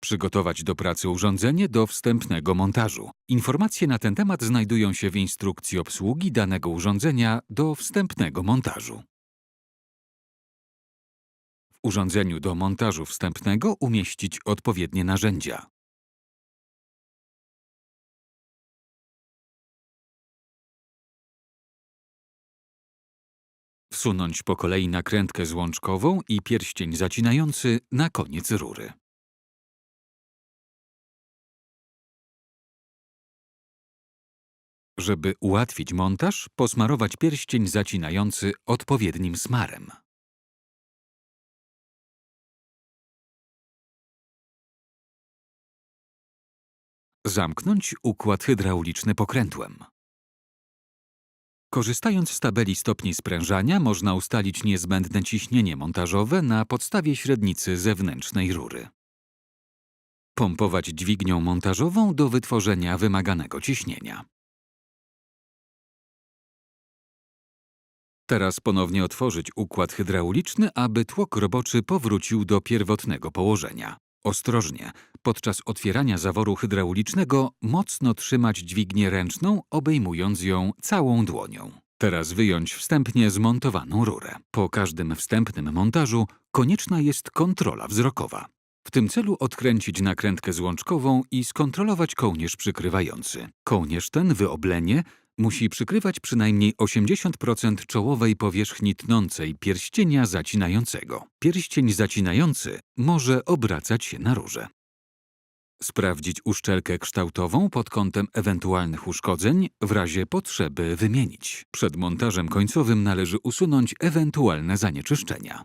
Przygotować do pracy urządzenie do wstępnego montażu. Informacje na ten temat znajdują się w instrukcji obsługi danego urządzenia do wstępnego montażu. W urządzeniu do montażu wstępnego umieścić odpowiednie narzędzia. Wsunąć po kolei nakrętkę złączkową i pierścień zacinający na koniec rury. Żeby ułatwić montaż, posmarować pierścień zacinający odpowiednim smarem. Zamknąć układ hydrauliczny pokrętłem. Korzystając z tabeli stopni sprężania, można ustalić niezbędne ciśnienie montażowe na podstawie średnicy zewnętrznej rury. Pompować dźwignią montażową do wytworzenia wymaganego ciśnienia. Teraz ponownie otworzyć układ hydrauliczny, aby tłok roboczy powrócił do pierwotnego położenia. Ostrożnie, podczas otwierania zaworu hydraulicznego mocno trzymać dźwignię ręczną, obejmując ją całą dłonią. Teraz wyjąć wstępnie zmontowaną rurę. Po każdym wstępnym montażu konieczna jest kontrola wzrokowa. W tym celu odkręcić nakrętkę złączkową i skontrolować kołnierz przykrywający. Kołnierz ten wyoblenie musi przykrywać przynajmniej 80% czołowej powierzchni tnącej pierścienia zacinającego. Pierścień zacinający może obracać się na rurze. Sprawdzić uszczelkę kształtową pod kątem ewentualnych uszkodzeń, w razie potrzeby wymienić. Przed montażem końcowym należy usunąć ewentualne zanieczyszczenia.